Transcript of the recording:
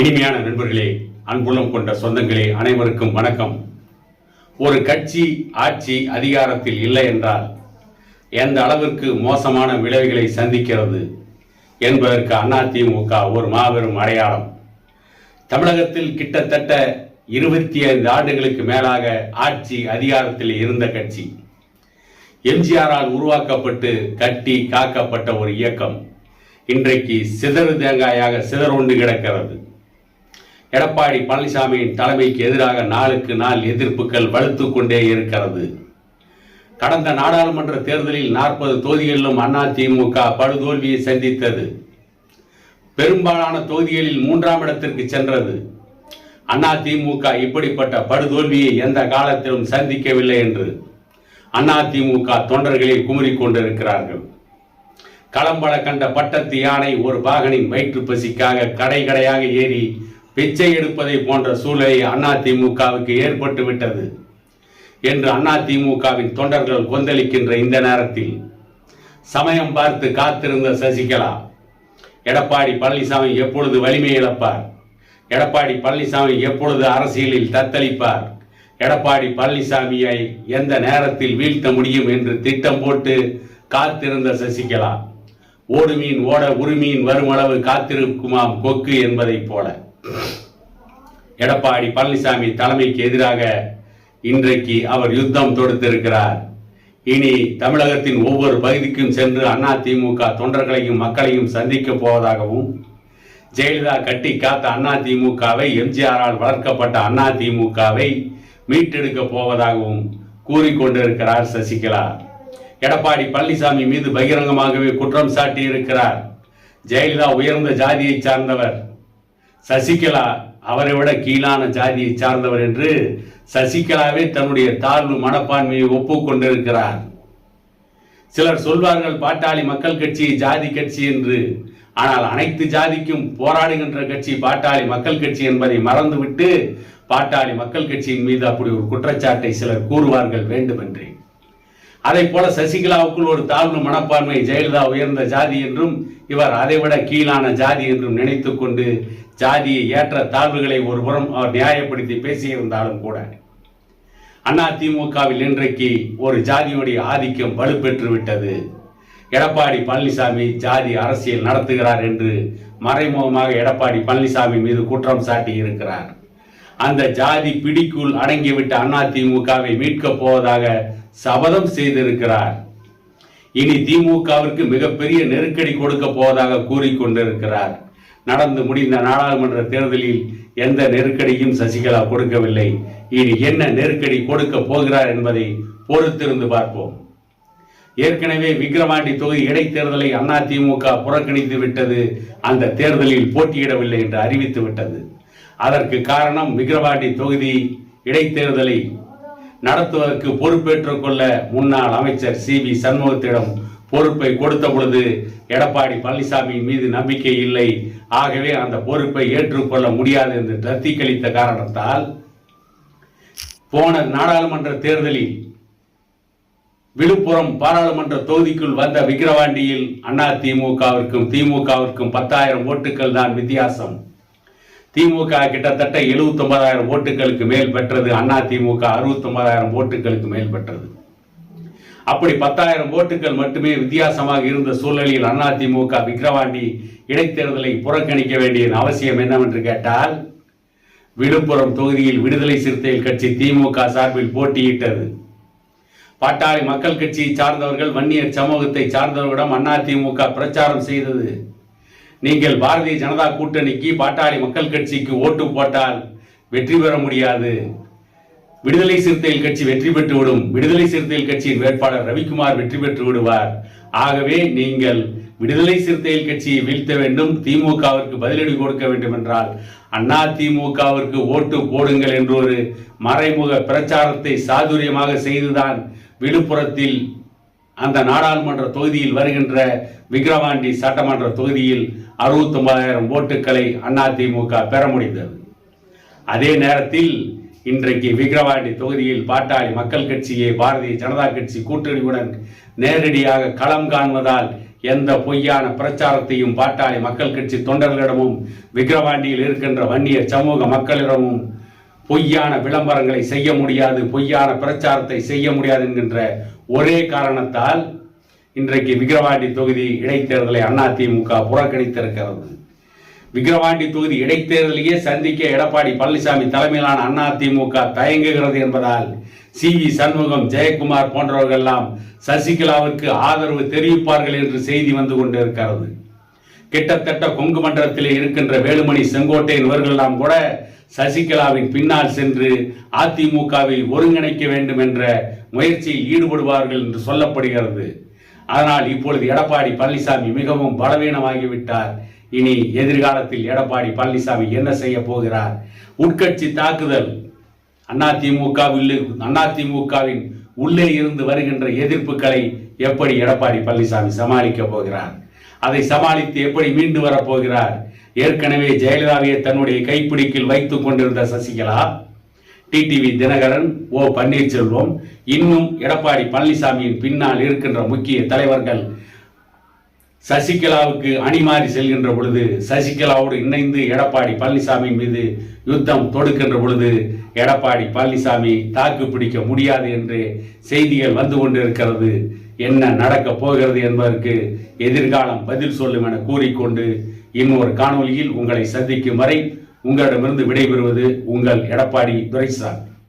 இனிமையான நண்பர்களே அன்புள்ளம் கொண்ட சொந்தங்களே அனைவருக்கும் வணக்கம். ஒரு கட்சி ஆட்சி அதிகாரத்தில் இல்லை என்றால் எந்த அளவிற்கு மோசமான விளைவுகளை சந்திக்கிறது என்பதற்கு அதிமுக ஒரு மாபெரும் அடையாளம். தமிழகத்தில் கிட்டத்தட்ட இருபத்தி ஐந்து ஆண்டுகளுக்கு மேலாக ஆட்சி அதிகாரத்தில் இருந்த கட்சி. எம்ஜிஆரால் உருவாக்கப்பட்டு கட்டி காக்கப்பட்ட ஒரு இயக்கம் இன்றைக்கு சிதறு தேங்காயாக சிதறுண்டு கிடக்கிறது. எடப்பாடி பழனிசாமியின் தலைமைக்கு எதிராக நாளுக்கு நாள் எதிர்ப்புகள் வலுத்து கொண்டே இருக்கிறது. கடந்த நாடாளுமன்ற தேர்தலில் நாற்பது தொகுதிகளிலும் அதிமுக படுதோல்வியை சந்தித்தது. பெரும்பாலான தொகுதிகளில் மூன்றாம் இடத்திற்கு சென்றது. அதிமுக இப்படிப்பட்ட படுதோல்வியை எந்த காலத்திலும் சந்திக்கவில்லை என்று அதிமுக தொண்டர்களே குமரிக்கொண்டிருக்கிறார்கள் களம்பட கண்ட பட்டத்து யானை ஒரு பாகனின் வயிற்று பசிக்காக கடை கடையாக ஏறி பிச்சை எடுப்பதை போன்ற சூழ்நிலை அதிமுகவுக்கு ஏற்பட்டு விட்டது என்று அதிமுகவின் தொண்டர்கள் கொந்தளிக்கின்ற இந்த நேரத்தில் சமயம் பார்த்து காத்திருந்த சசிகலா எடப்பாடி பழனிசாமி எப்பொழுது வலிமை இழப்பார்? எடப்பாடி பழனிசாமி எப்பொழுது அரசியலில் தத்தளிப்பார்? எடப்பாடி பழனிசாமியை எந்த நேரத்தில் வீழ்த்த முடியும் என்று திட்டம் போட்டு காத்திருந்த சசிகலா ஓடு மீன் ஓட உரிமீன் வருமளவு காத்திருக்குமாம் கொக்கு என்பதைப் போல. எடப்பாடி பழனிசாமி தலைமைக்கு எதிராக இன்றைக்கு அவர் யுத்தம் தொடுத்திருக்கிறார். இனி தமிழகத்தின் ஒவ்வொரு பகுதிக்கும் சென்று அதிமுக தொண்டர்களையும் மக்களையும் சந்திக்க போவதாகவும் ஜெயலலிதா கட்டி காத்த அதிமுகவை எம்ஜிஆரால் வளர்க்கப்பட்ட அதிமுகவை மீட்டெடுக்க போவதாகவும் கூறிக்கொண்டிருக்கிறார் சசிகலா. எடப்பாடி பழனிசாமி மீது பகிரங்கமாகவே குற்றம் சாட்டி இருக்கிறார் ஜெயலலிதா உயர்ந்த ஜாதியை சார்ந்தவர். சசிகலா அவரை விட கீழான ஜாதியை சார்ந்தவர் என்று சசிகலாவே தன்னுடைய தாழ்வு மனப்பான்மையை ஒப்புக்கொண்டிருக்கிறார். சிலர் சொல்வார்கள் பாட்டாளி மக்கள் கட்சி ஜாதி கட்சி என்று. ஆனால் அனைத்து ஜாதிக்கும் போராடுகின்ற கட்சி பாட்டாளி மக்கள் கட்சி என்பதை மறந்துவிட்டு பாட்டாளி மக்கள் கட்சியின் மீது அப்படி ஒரு குற்றச்சாட்டை சிலர் கூறுவார்கள் வேண்டுமென்றே. அதை போல சசிகலாவுக்குள் ஒரு தாழ்வு மனப்பான்மை ஜெயலலிதா உயர்ந்த ஜாதி என்றும் இவர் அதைவிட கீழான ஜாதி என்றும் நினைத்து கொண்டு ஜாதியை ஏற்ற தாழ்வுகளை ஒரு புறம் அவர் நியாயப்படுத்தி பேசியிருந்தாலும் கூட அதிமுகவில் இன்றைக்கு ஒரு ஜாதியுடைய ஆதிக்கம் வலுப்பெற்று விட்டது. எடப்பாடி பழனிசாமி ஜாதி அரசியல் நடத்துகிறார் என்று மறைமுகமாக எடப்பாடி பழனிசாமி மீது குற்றம் சாட்டி இருக்கிறார். அந்த ஜாதி பிடிக்குள் அடங்கிவிட்ட அதிமுகவை மீட்கப் போவதாக சபதம் செய்திருக்கிறார். இனி திமுகவிற்கு மிகப்பெரிய நெருக்கடி கொடுக்க போவதாக கூறிக்கொண்டிருக்கிறார். நடந்து முடிந்த நாடாளுமன்ற தேர்தலில் எந்த நெருக்கடியும் சசிகலா கொடுக்கவில்லை. இனி என்ன நெருக்கடி கொடுக்க போகிறார் என்பதை பொறுத்திருந்து பார்ப்போம். ஏற்கனவே விக்கிரவாண்டி தொகுதி இடைத்தேர்தலை அதிமுக புறக்கணித்து விட்டது. அந்த தேர்தலில் போட்டியிடவில்லை என்று அறிவித்து விட்டது. அதற்கு காரணம் விக்கிரவாண்டி தொகுதி இடைத்தேர்தலை நடத்துவதற்கு பொறுப்பேற்றுக் கொள்ள முன்னாள் அமைச்சர் சி வி சண்முகத்திடம் பொறுப்பை கொடுத்த பொழுது எடப்பாடி பழனிசாமி மீது நம்பிக்கை இல்லை. ஆகவே அந்த பொறுப்பை ஏற்றுக்கொள்ள முடியாது என்று தத்தி கழித்த காரணத்தால் போன நாடாளுமன்ற தேர்தலில் விழுப்புரம் பாராளுமன்ற தொகுதிக்குள் வந்த விக்கிரவாண்டியில் அதிமுகவிற்கும் திமுகவிற்கும் பத்தாயிரம் ஓட்டுகள் தான் வித்தியாசம். திமுக கிட்டத்தட்ட எழுபத்தி ஒன்பதாயிரம் ஓட்டுகளுக்கு மேல் பெற்றது. அண்ணா அறுபத்தி ஒன்பதாயிரம் ஓட்டுகளுக்கு மேல் பெற்றது. அப்படி பத்தாயிரம் ஓட்டுகள் மட்டுமே வித்தியாசமாக இருந்த சூழ்நிலையில் திமுக விக்கிரவாண்டி இடைத்தேர்தலை புறக்கணிக்க வேண்டிய அவசியம் என்னவென்று கேட்டால் விழுப்புரம் தொகுதியில் விடுதலை சிறுத்தைகள் கட்சி திமுக சார்பில் போட்டியிட்டது. பாட்டாளி மக்கள் கட்சியை சார்ந்தவர்கள் வன்னியர் சமூகத்தை சார்ந்தவர்களிடம் அதிமுக பிரச்சாரம் செய்தது. நீங்கள் பாரதிய ஜனதா கூட்டணிக்கு பாட்டாளி மக்கள் கட்சிக்கு ஓட்டு போட்டால் வெற்றி பெற முடியாது. விடுதலை சிறுத்தைகள் கட்சி வெற்றி பெற்றுவிடும். விடுதலை சிறுத்தைகள் கட்சியின் வேட்பாளர் ரவிக்குமார் வெற்றி பெற்று விடுவார். ஆகவே நீங்கள் விடுதலை சிறுத்தைகள் கட்சியை வீழ்த்த வேண்டும். திமுகவிற்கு பதிலடி கொடுக்க வேண்டும் என்றால் அண்ணா திமுகவிற்கு ஓட்டு போடுங்கள் என்று ஒரு மறைமுக பிரச்சாரத்தை சாதுரியமாக செய்துதான் விழுப்புரத்தில் அந்த நாடாளுமன்ற தொகுதியில் வருகின்ற விக்கிரவாண்டி சட்டமன்ற தொகுதியில் அறுபத்தி ஒன்பதாயிரம் ஓட்டுகளை அதிமுக பெற முடிந்தது. அதே நேரத்தில் இன்றைக்கு விக்கிரவாண்டி தொகுதியில் பாட்டாளி மக்கள் கட்சியை பாரதிய ஜனதா கட்சி கூட்டணியுடன் நேரடியாக களம் காண்பதால் எந்த பொய்யான பிரச்சாரத்தையும் பாட்டாளி மக்கள் கட்சி தொண்டர்களிடமும் விக்கிரவாண்டியில் இருக்கின்ற வன்னிய சமூக மக்களிடமும் பொய்யான விளம்பரங்களை செய்ய முடியாது பொய்யான பிரச்சாரத்தை செய்ய முடியாது என்கின்ற ஒரே காரணத்தால் இன்றைக்கு விக்கிரவாண்டி தொகுதி இடைத்தேர்தலை அதிமுக புறக்கணித்திருக்கிறது. விக்கிரவாண்டி தொகுதி இடைத்தேர்தலையே சந்திக்க எடப்பாடி பழனிசாமி தலைமையிலான அதிமுக தயங்குகிறது என்பதால் சி வி சண்முகம் ஜெயக்குமார் போன்றவர்கள் எல்லாம் சசிகலாவிற்கு ஆதரவு தெரிவிப்பார்கள் என்று செய்தி வந்து கொண்டிருக்கிறது. கிட்டத்தட்ட கொங்கு மண்டலத்திலே இருக்கின்ற வேலுமணி செங்கோட்டையன் இவர்களெல்லாம் கூட சசிகலாவின் பின்னால் சென்று அதிமுகவை ஒருங்கிணைக்க வேண்டும் என்ற முயற்சியில் ஈடுபடுவார்கள் என்று சொல்லப்படுகிறது. ஆனால் இப்பொழுது எடப்பாடி பழனிசாமி மிகவும் பலவீனமாகிவிட்டார். இனி எதிர்காலத்தில் எடப்பாடி பழனிசாமி என்ன செய்ய போகிறார்? உட்கட்சி தாக்குதல். அதிமுகவில் அதிமுகவின் உள்ளே இருந்து வருகின்ற எதிர்ப்புகளை எப்படி எடப்பாடி பழனிசாமி சமாளிக்க போகிறார்? அதை சமாளித்து எப்படி மீண்டு வரப்போகிறார்? ஏற்கனவே ஜெயலலிதாவையே தன்னுடைய கைப்பிடிக்கில் வைத்துக் கொண்டிருந்த Sasikala T T V Dhinakaran O Panneerselvam இன்னும் எடப்பாடி பழனிசாமியின் பின்னால் இருக்கின்ற முக்கிய தலைவர்கள் சசிகலாவுக்கு அணிமாறி செல்கின்ற பொழுது சசிகலாவோடு இணைந்து எடப்பாடி பழனிசாமி மீது யுத்தம் தொடுக்கின்ற பொழுது எடப்பாடி பழனிசாமி தாக்கு பிடிக்க முடியாது என்று செய்திகள் வந்து கொண்டிருக்கிறது. என்ன நடக்கப் போகிறது என்பதற்கு எதிர்காலம் பதில் சொல்லும் என கூறிக்கொண்டு இன்னொரு காணொலியில் உங்களை சந்திக்கும் வரை உங்களிடமிருந்து விடைபெறுவது உங்கள் எடப்பாடி துரைசாமி.